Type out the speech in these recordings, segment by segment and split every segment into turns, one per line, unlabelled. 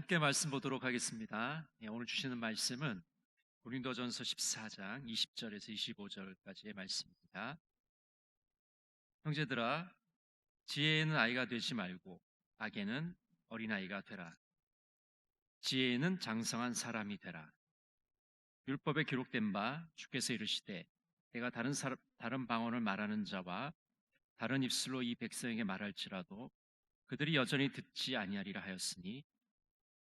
함께 말씀
보도록 하겠습니다. 네, 오늘 주시는 말씀은 고린도전서 14장 20절에서 25절까지의 말씀입니다. 형제들아, 지혜에는 아이가 되지 말고 악에는 어린아이가 되라. 지혜에는 장성한 사람이 되라. 율법에 기록된 바 주께서 이르시되 내가 다른 사람, 다른 방언을 말하는 자와 다른 입술로 이 백성에게 말할지라도 그들이 여전히 듣지 아니하리라 하였으니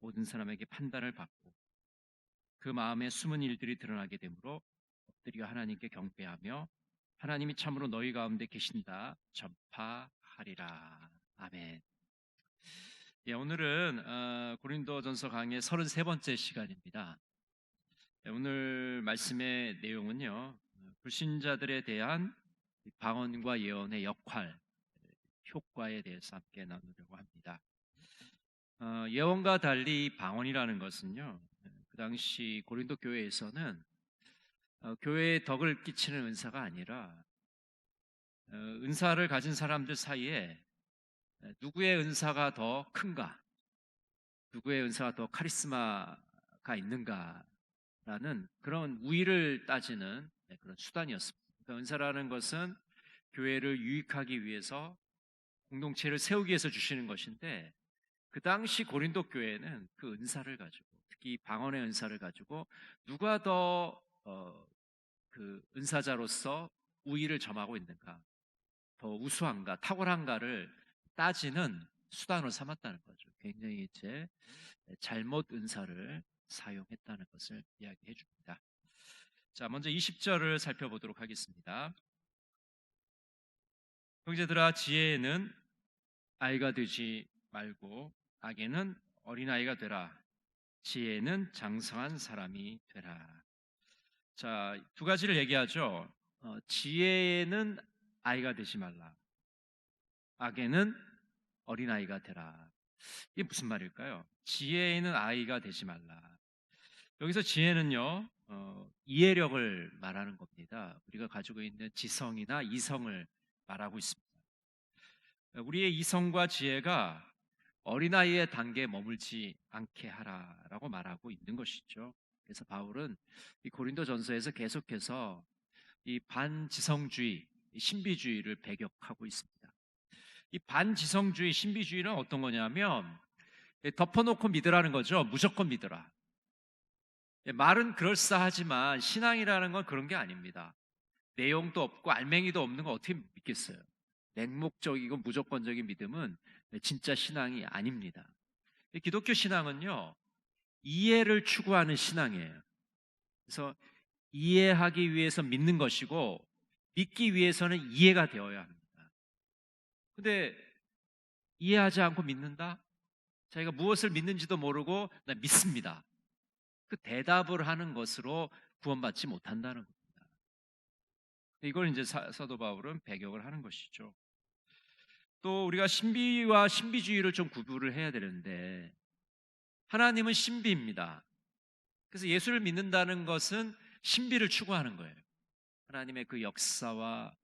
모든 사람에게 판단을 받고 그 마음에 숨은 일들이 드러나게 되므로 엎드려 하나님께 경배하며 하나님이 참으로 너희 가운데 계신다 전파하리라. 아멘. 예, 오늘은 어, 고린도전서 강의 33번째 시간입니다. 예, 오늘 말씀의 내용은요. 불신자들에 대한 방언과 예언의 역할, 효과에 대해서 함께 나누려고 합니다. 어, 예언과 달리 방언이라는 것은요. 그 당시 고린도 교회에서는 어, 교회에 덕을 끼치는 은사가 아니라 어, 은사를 가진 사람들 사이에 누구의 은사가 더 큰가, 누구의 은사가 더 카리스마가 있는가라는 그런 우위를 따지는 네, 그런 수단이었습니다. 그러니까 은사라는 것은 교회를 유익하기 위해서 공동체를 세우기 위해서 주시는 것인데 그 당시 고린도 교회는 그 은사를 가지고 특히 방언의 은사를 가지고 누가 더 어, 그 은사자로서 우위를 점하고 있는가, 더 우수한가, 탁월한가를 따지는 수단으로 삼았다는 거죠. 굉장히 이제 잘못 은사를 사용했다는 것을 이야기해 줍니다. 자, 먼저 20절을 살펴보도록 하겠습니다. 형제들아, 지혜에는 아이가 되지 말고 악에는 어린아이가 되라. 지혜는 장성한 사람이 되라. 자, 두 가지를 얘기하죠. 어, 지혜는 아이가 되지 말라. 악에는 어린아이가 되라. 이게 무슨 말일까요? 지혜에는 아이가 되지 말라. 여기서 지혜는요, 어, 이해력을 말하는 겁니다. 우리가 가지고 있는 지성이나 이성을 말하고 있습니다. 우리의 이성과 지혜가 어린아이의 단계에 머물지 않게 하라라고 말하고 있는 것이죠. 그래서 바울은 이 고린도 전서에서 계속해서 이 반지성주의, 신비주의를 배격하고 있습니다. 이 반지성주의, 신비주의는 어떤 거냐면 덮어놓고 믿으라는 거죠. 무조건 믿으라. 예, 말은 그럴싸하지만 신앙이라는 건 그런 게 아닙니다. 내용도 없고 알맹이도 없는 거 어떻게 믿겠어요? 맹목적이고 무조건적인 믿음은 진짜 신앙이 아닙니다. 기독교 신앙은요, 이해를 추구하는 신앙이에요. 그래서 이해하기 위해서 믿는 것이고 믿기 위해서는 이해가 되어야 합니다. 근데 이해하지 않고 믿는다? 자기가 무엇을 믿는지도 모르고 나 믿습니다. 그 대답을 하는 것으로 구원받지 못한다는 겁니다. 이걸 이제 사도 바울은 배격을 하는 것이죠. 또 우리가 신비와 신비주의를 좀 구분을 해야 되는데 하나님은 신비입니다. 그래서 예수를 믿는다는 것은 신비를 추구하는 거예요. 하나님의 그 역사와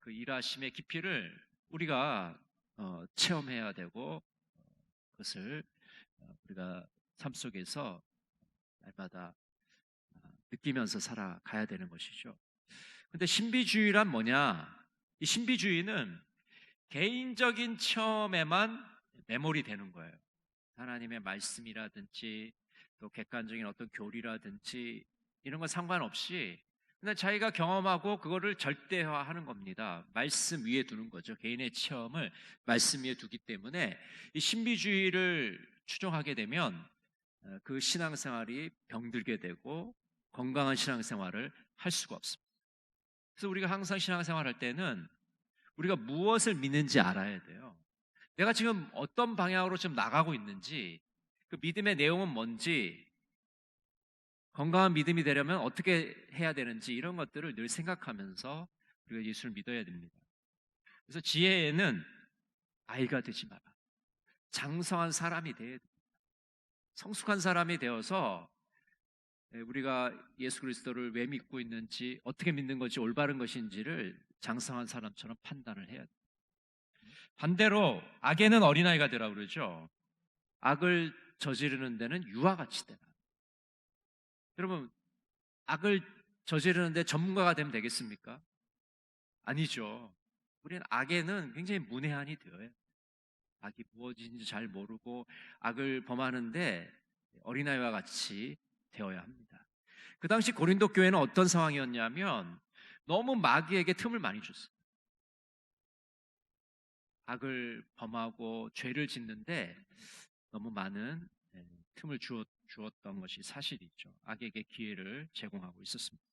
그 일하심의 깊이를 우리가 어, 체험해야 되고 그것을 어, 우리가 삶 속에서 날마다 어, 느끼면서 살아가야 되는 것이죠. 근데 신비주의란 뭐냐? 이 신비주의는 개인적인 체험에만 메모리 되는 거예요. 하나님의 말씀이라든지 또 객관적인 어떤 교리라든지 이런 건 상관없이 그냥 자기가 경험하고 그거를 절대화하는 겁니다. 말씀 위에 두는 거죠. 개인의 체험을 말씀 위에 두기 때문에 이 신비주의를 추종하게 되면 어, 그 신앙생활이 병들게 되고 건강한 신앙생활을 할 수가 없습니다. 그래서 우리가 항상 신앙생활 할 때는 우리가 무엇을 믿는지 알아야 돼요. 내가 지금 어떤 방향으로 좀 나가고 있는지, 그 믿음의 내용은 뭔지, 건강한 믿음이 되려면 어떻게 해야 되는지 이런 것들을 늘 생각하면서 우리가 예수를 믿어야 됩니다. 그래서 지혜에는 아이가 되지 마라. 장성한 사람이 돼야 됩니다. 성숙한 사람이 되어서 우리가 예수 그리스도를 왜 믿고 있는지, 어떻게 믿는 것이 올바른 것인지를 장성한 사람처럼 판단을 해야 돼요. 반대로 악에는 어린아이가 되라 그러죠. 악을 저지르는 데는 유아 같이 되라. 여러분, 악을 저지르는데 전문가가 되면 되겠습니까? 아니죠. 우리는 악에는 굉장히 문외한이 되어요. 악이 무엇인지 잘 모르고 악을 범하는데 어린아이와 같이 되어야 합니다. 그 당시 고린도 교회는 어떤 상황이었냐면 너무 마귀에게 틈을 많이 줬어요. 악을 범하고 죄를 짓는데 너무 많은 예, 틈을 주었, 던 것이 사실이죠. 악에게 기회를 제공하고 있었습니다.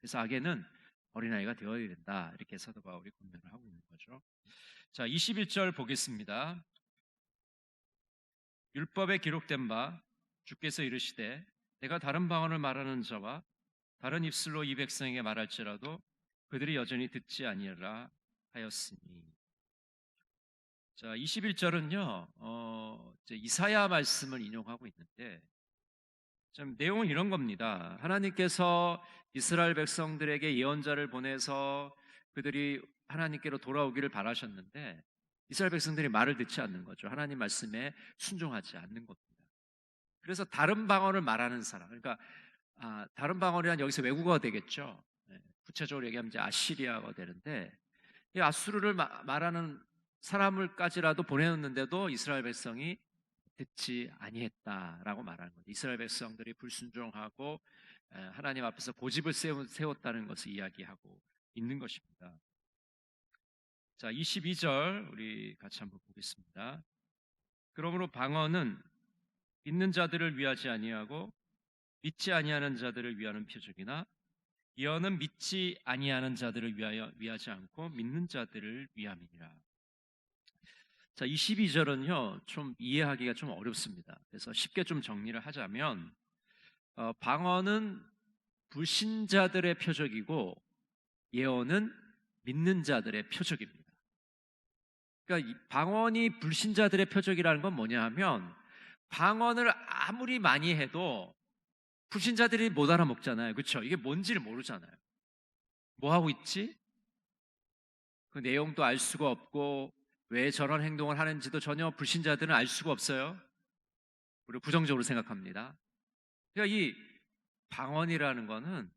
그래서 악에는 어린아이가 되어야 된다. 이렇게 사도 바울이 권면을 하고 있는 거죠. 자, 21절 보겠습니다. 율법에 기록된 바 주께서 이르시되 내가 다른 방언을 말하는 자와 다른 입술로 이 백성에게 말할지라도 그들이 여전히 듣지 아니하라 하였으니. 자, 21절은요, 어, 이사야 말씀을 인용하고 있는데, 좀 내용은 이런 겁니다. 하나님께서 이스라엘 백성들에게 예언자를 보내서 그들이 하나님께로 돌아오기를 바라셨는데, 이스라엘 백성들이 말을 듣지 않는 거죠. 하나님 말씀에 순종하지 않는 겁니다. 그래서 다른 방언을 말하는 사람, 그러니까 아, 다른 방언이란 여기서 외국어가 되겠죠. 네, 구체적으로 얘기하면 이제 아시리아가 되는데 이 아수르를 마- 말하는 사람을까지라도 보내었는데도 이스라엘 백성이 듣지 아니했다라고 말하는 거죠. 이스라엘 백성들이 불순종하고 에, 하나님 앞에서 고집을 세웠다는 것을 이야기하고 있는 것입니다. 자, 22절 우리 같이 한번 보겠습니다. 그러므로 방언은 믿는 자들을 위하지 아니하고 믿지 아니하는 자들을 위하는 표적이나 예언은 믿지 아니하는 자들을 위하여 위하지 않고 믿는 자들을 위함이니라. 자, 22절은요, 좀 이해하기가 좀 어렵습니다. 그래서 쉽게 좀 정리를 하자면, 어, 방언은 불신자들의 표적이고, 예언은 믿는 자들의 표적입니다. 그러니까 이 방언이 불신자들의 표적이라는 건 뭐냐 하면, 방언을 아무리 많이 해도 불신자들이 못 알아먹잖아요. 그렇죠? 이게 뭔지를 모르잖아요. 뭐 하고 있지? 그 내용도 알 수가 없고 왜 저런 행동을 하는지도 전혀 불신자들은 알 수가 없어요. 우리 부정적으로 생각합니다. 그러니까 이 방언이라는 거는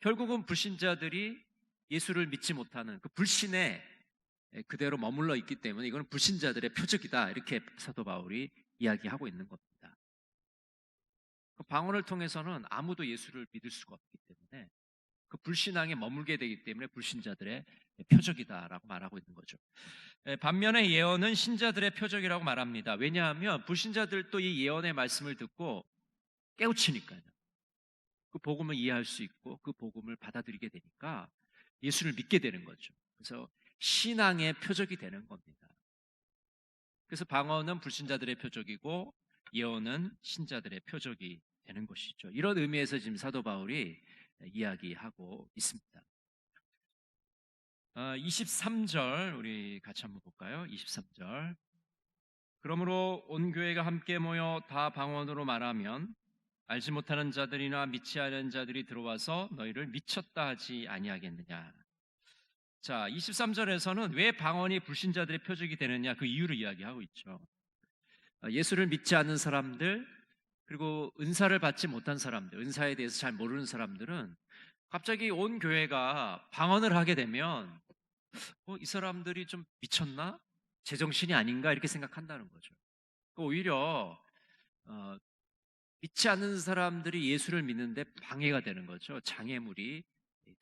결국은 불신자들이 예수를 믿지 못하는 그 불신에 그대로 머물러 있기 때문에 이거는 불신자들의 표적이다. 이렇게 사도 바울이 이야기하고 있는 겁니다. 그 방언을 통해서는 아무도 예수를 믿을 수가 없기 때문에 그 불신앙에 머물게 되기 때문에 불신자들의 표적이다라고 말하고 있는 거죠. 에, 반면에 예언은 신자들의 표적이라고 말합니다. 왜냐하면 불신자들도 이 예언의 말씀을 듣고 깨우치니까요. 그 복음을 이해할 수 있고 그 복음을 받아들이게 되니까 예수를 믿게 되는 거죠. 그래서 신앙의 표적이 되는 겁니다. 그래서 방언은 불신자들의 표적이고 예언은 신자들의 표적이 되는 것이죠. 이런 의미에서 지금 사도 바울이 이야기하고 있습니다. 23절 우리 같이 한번 볼까요? 23절. 그러므로 온 교회가 함께 모여 다 방언으로 말하면 알지 못하는 자들이나 믿지 않은 자들이 들어와서 너희를 미쳤다 하지 아니하겠느냐. 자, 23절에서는 왜 방언이 불신자들의 표적이 되느냐 그 이유를 이야기하고 있죠. 어, 예수를 믿지 않는 사람들 그리고 은사를 받지 못한 사람들, 은사에 대해서 잘 모르는 사람들은 갑자기 온 교회가 방언을 하게 되면 어, 이 사람들이 좀 미쳤나? 제정신이 아닌가? 이렇게 생각한다는 거죠. 오히려 어, 믿지 않는 사람들이 예수를 믿는데 방해가 되는 거죠. 장애물이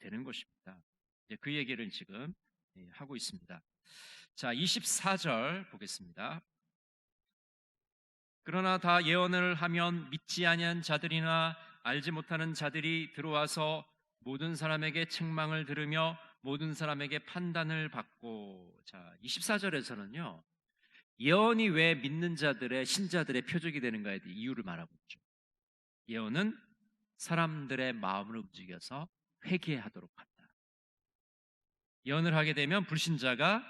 되는 것입니다. 이제 그 얘기를 지금 예, 하고 있습니다. 자, 24절 보겠습니다. 그러나 다 예언을 하면 믿지 아니한 자들이나 알지 못하는 자들이 들어와서 모든 사람에게 책망을 들으며 모든 사람에게 판단을 받고 자 24절에서는요 예언이 왜 믿는 자들의 신자들의 표적이 되는가에 대해 이유를 말하고 있죠 예언은 사람들의 마음을 움직여서 회개하도록 한다 예언을 하게 되면 불신자가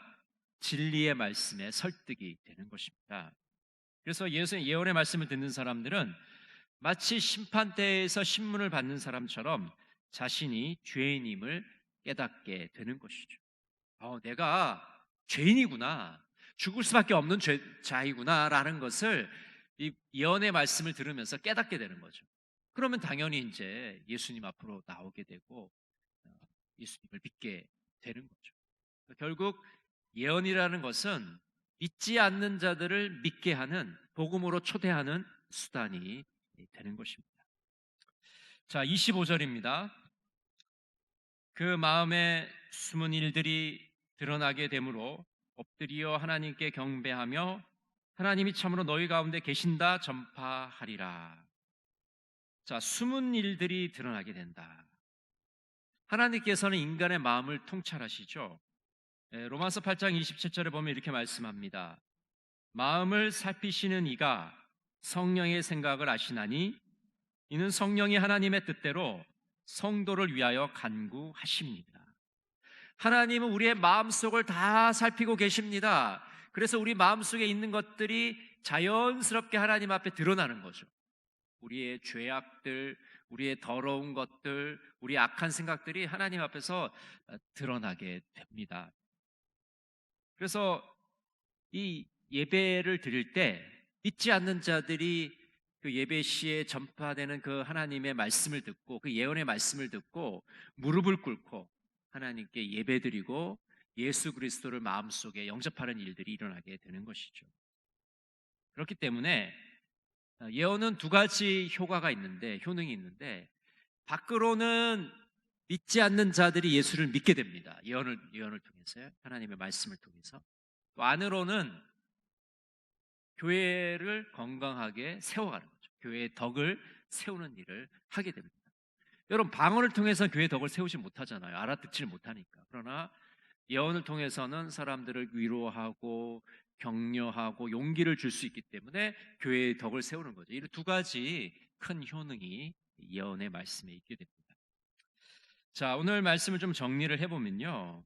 진리의 말씀에 설득이 되는 것입니다 그래서 예수의 예언의 말씀을 듣는 사람들은 마치 심판대에서 신문을 받는 사람처럼 자신이 죄인임을 깨닫게 되는 것이죠. 어, 내가 죄인이구나. 죽을 수밖에 없는 죄, 자이구나라는 것을 이 예언의 말씀을 들으면서 깨닫게 되는 거죠. 그러면 당연히 이제 예수님 앞으로 나오게 되고 어, 예수님을 믿게 되는 거죠. 결국 예언이라는 것은 믿지 않는 자들을 믿게 하는 복음으로 초대하는 수단이 되는 것입니다. 자, 25절입니다. 그 마음에 숨은 일들이 드러나게 되므로 엎드리어 하나님께 경배하며 하나님이 참으로 너희 가운데 계신다 전파하리라. 자, 숨은 일들이 드러나게 된다. 하나님께서는 인간의 마음을 통찰하시죠. 예, 로마서 8장 27절에 보면 이렇게 말씀합니다. 마음을 살피시는 이가 성령의 생각을 아시나니 이는 성령이 하나님의 뜻대로 성도를 위하여 간구하십니다. 하나님은 우리의 마음속을 다 살피고 계십니다. 그래서 우리 마음속에 있는 것들이 자연스럽게 하나님 앞에 드러나는 거죠. 우리의 죄악들, 우리의 더러운 것들, 우리 악한 생각들이 하나님 앞에서 드러나게 됩니다. 그래서 이 예배를 드릴 때 믿지 않는 자들이 그 예배 시에 전파되는 그 하나님의 말씀을 듣고 그 예언의 말씀을 듣고 무릎을 꿇고 하나님께 예배드리고 예수 그리스도를 마음속에 영접하는 일들이 일어나게 되는 것이죠. 그렇기 때문에 예언은 두 가지 효과가 있는데 효능이 있는데 밖으로는 믿지 않는 자들이 예수를 믿게 됩니다. 예언을 예언을 통해서요. 하나님의 말씀을 통해서. 또 안으로는 교회를 건강하게 세워가는 거죠. 교회의 덕을 세우는 일을 하게 됩니다. 여러분 방언을 통해서 교회 덕을 세우지 못하잖아요. 알아듣지를 못하니까. 그러나 예언을 통해서는 사람들을 위로하고 격려하고 용기를 줄 수 있기 때문에 교회의 덕을 세우는 거죠. 이 두 가지 큰 효능이 예언의 말씀에 있게 됩니다. 자, 오늘 말씀을 좀 정리를 해보면요.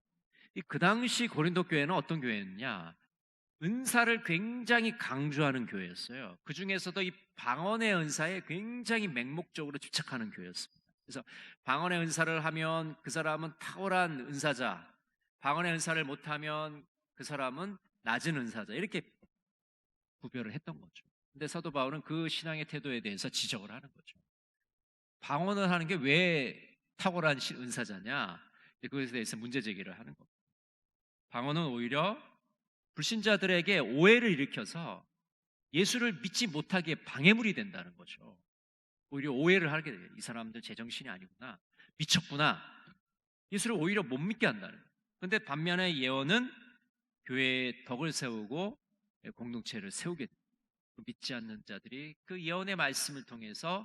그 당시 고린도 교회는 어떤 교회였냐? 은사를 굉장히 강조하는 교회였어요. 그 중에서도 이 방언의 은사에 굉장히 맹목적으로 집착하는 교회였습니다. 그래서 방언의 은사를 하면 그 사람은 탁월한 은사자, 방언의 은사를 못하면 그 사람은 낮은 은사자 이렇게 구별을 했던 거죠. 근데 사도 바울은 그 신앙의 태도에 대해서 지적을 하는 거죠. 방언을 하는 게 왜 탁월한 은사자냐? 그것에 대해서 문제 제기를 하는 겁니다. 방언은 오히려 불신자들에게 오해를 일으켜서 예수를 믿지 못하게 방해물이 된다는 거죠. 오히려 오해를 하게 돼요. 이 사람들 제정신이 아니구나. 미쳤구나. 예수를 오히려 못 믿게 한다는 거예요. 근데 반면에 예언은 교회의 덕을 세우고 공동체를 세우게. 믿지 않는 자들이 그 예언의 말씀을 통해서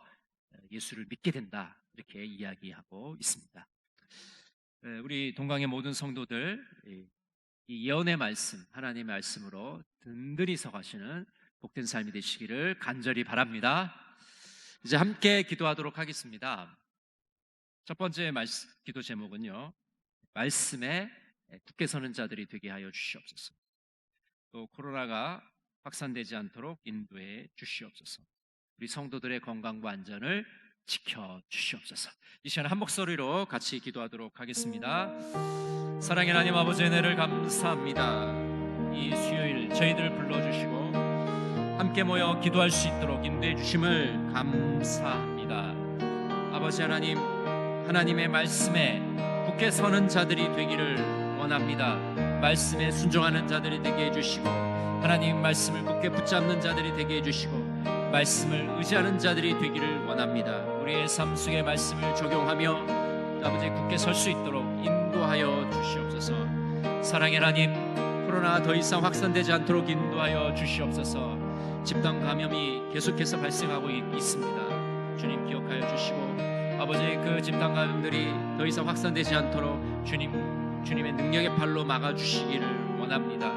예수를 믿게 된다. 이렇게 이야기하고 있습니다. 우리 동강의 모든 성도들 이 예언의 말씀, 하나님의 말씀으로 든든히 서가시는 복된 삶이 되시기를 간절히 바랍니다. 이제 함께 기도하도록 하겠습니다. 첫 번째 말씀, 기도 제목은요. 말씀에 굳게 서는 자들이 되게 하여 주시옵소서. 또 코로나가 확산되지 않도록 인도해 주시옵소서. 우리 성도들의 건강과 안전을 지켜 주시옵소서. 이 시간 한 목소리로 같이 기도하도록 하겠습니다. 사랑의 하나님 아버지 은혜를 감사합니다. 이 수요일 저희들 불러주시고 함께 모여 기도할 수 있도록 인도해 주심을 감사합니다. 아버지 하나님, 하나님의 말씀에 굳게 서는 자들이 되기를 원합니다. 말씀에 순종하는 자들이 되게 해주시고 하나님 말씀을 굳게 붙잡는 자들이 되게 해주시고 말씀을 의지하는 자들이 되기를 원합니다. 우리의 삶 속의 말씀을 적용하며 아버지 굳게 설 수 있도록 인도하여 주시옵소서. 사랑의 하나님, 코로나 더 이상 확산되지 않도록 인도하여 주시옵소서. 집단 감염이 계속해서 발생하고 있습니다. 주님 기억하여 주시고 아버지 그 집단 감염들이 더 이상 확산되지 않도록 주님 주님의 능력의 팔로 막아 주시기를 원합니다.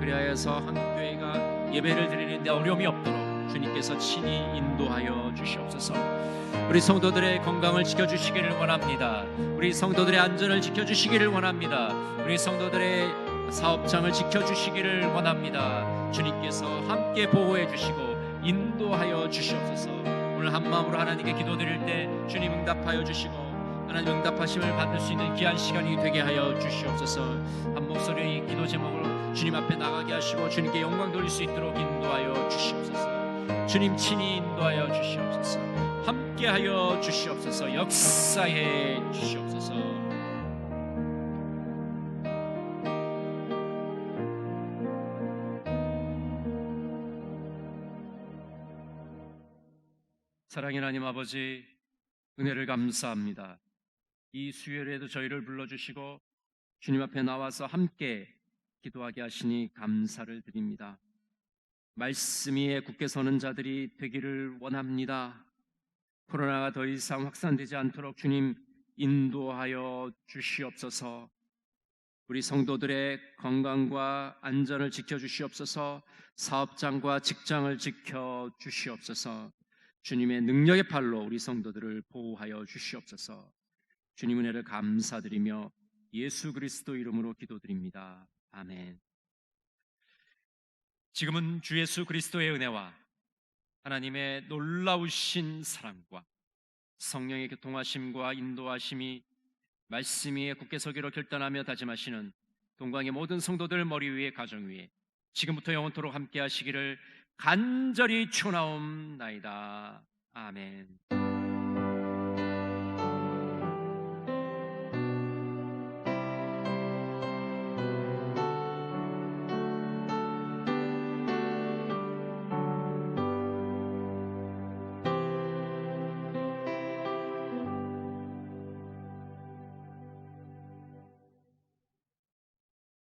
그리하여서 한교회가 예배를 드리는데 어려움이 없도록 주님께서 친히 인도하여 주시옵소서. 우리 성도들의 건강을 지켜 주시기를 원합니다. 우리 성도들의 안전을 지켜 주시기를 원합니다. 우리 성도들의 사업장을 지켜 주시기를 원합니다. 주님께서 함께 보호해 주시고 인도하여 주시옵소서. 오늘 한 마음으로 하나님께 기도드릴 때 주님 응답하여 주시고 하나님 응답하심을 받을 수 있는 귀한 시간이 되게 하여 주시옵소서. 한 목소리 기도 제목을 주님 앞에 나가게 하시고 주님께 영광 돌릴 수 있도록 인도하여 주시옵소서. 주님 친히 인도하여 주시옵소서. 함께하여 주시옵소서. 역사해 주시옵소서. 사랑의 하나님 아버지 은혜를 감사합니다. 이 수요일에도 저희를 불러주시고 주님 앞에 나와서 함께 기도하게 하시니 감사를 드립니다. 말씀 위에 굳게 서는 자들이 되기를 원합니다. 코로나가 더 이상 확산되지 않도록 주님 인도하여 주시옵소서. 우리 성도들의 건강과 안전을 지켜 주시옵소서. 사업장과 직장을 지켜 주시옵소서. 주님의 능력의 팔로 우리 성도들을 보호하여 주시옵소서. 주님 은혜를 감사드리며 예수 그리스도 이름으로 기도드립니다. 아멘. 지금은 주 예수 그리스도의 은혜와 하나님의 놀라우신 사랑과 성령의 교통하심과 인도하심이 말씀 위에 굳게 서기로 결단하며 다짐하시는 동광의 모든 성도들 머리 위에 가정 위에 지금부터 영원토록 함께 하시기를 간절히 축원하옵나이다. 아멘.